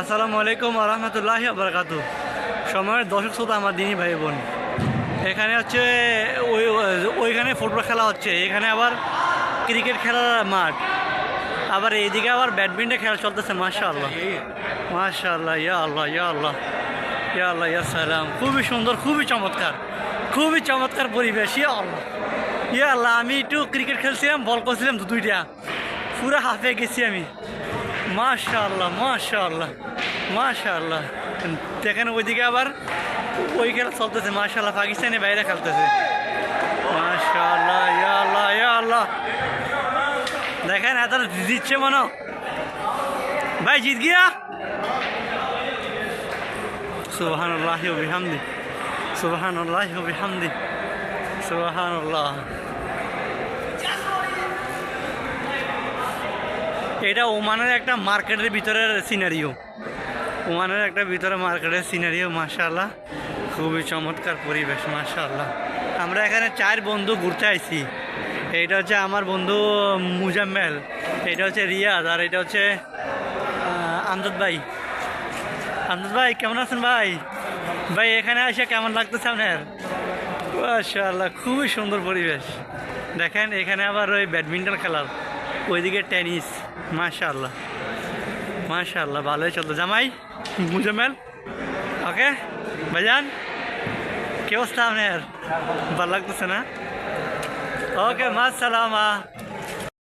আসসালামু আলাইকুম আরহামতুল্লাহ বরকাত সময়ের দর্শক শ্রোতা আমার দিনী ভাই বোন। এখানে হচ্ছে ওই, ওইখানে ফুটবল খেলা হচ্ছে, এখানে আবার ক্রিকেট খেলার মাঠ। আবার এইদিকে আবার ব্যাডমিন্টন খেলা চলতেছে মাশা আল্লাহ মাশা আল্লাহ ইয়া আল্লাহ ইয়া আল্লাহ ইয়া আল্লাহ, ইয়া সালাম। খুবই সুন্দর, খুবই চমৎকার খুবই চমৎকার পরিবেশ, ইয়া আল্লাহ। ইয়া আল্লাহ, আমি একটু ক্রিকেট খেলছিলাম বল করছিলাম দুইটা। পুরো হাফে গেছি আমি। মাশাআল্লাহ মাশাআল্লাহ মাশাআল্লাহ। দেখেন ওইদিকে আবার ওই খেলা চলতেছে, মাশাআল্লাহ পাকিস্তানি বাইরে খেলতেছে। মাশাআল্লাহ, ইয়া আল্লাহ আল্লাহ। দেখেন এত দিচ্ছে মনে ভাই, জিত গিয়া? সুবহান আল্লাহ বিহামদি সুবহান আল্লাহ বিহামদি সুবহান এটা ওমানের একটা মার্কেটের ভিতরের সিনারিও ওমানের একটা ভিতরে মার্কেটের সিনারিও মাশাআল্লাহ। খুবই চমৎকার পরিবেশ, মাশাআল্লাহ। আমরা এখানে চার বন্ধু ঘুরতে আইছি। এইটা হচ্ছে আমার বন্ধু মুজাম্মেল এটা হচ্ছে রিয়াদ, আর এটা হচ্ছে আমজাদ ভাই। আমজাদ ভাই, কেমন আছেন ভাই? ভাই, এখানে এসে কেমন লাগতেছে আপনার? মাশাআল্লাহ, খুবই সুন্দর পরিবেশ। দেখেন, এখানে আবার ওই ব্যাডমিন্টন খেলার ওইদিকে টেনিস। মাশাল্লাহ মাশাল্লাহ ভালোই চলতো। জামাই মুজামেল ওকে? ভাইজান, কি অবস্থা আপনার? ভালো লাগতেছে না? ওকে মা সালামা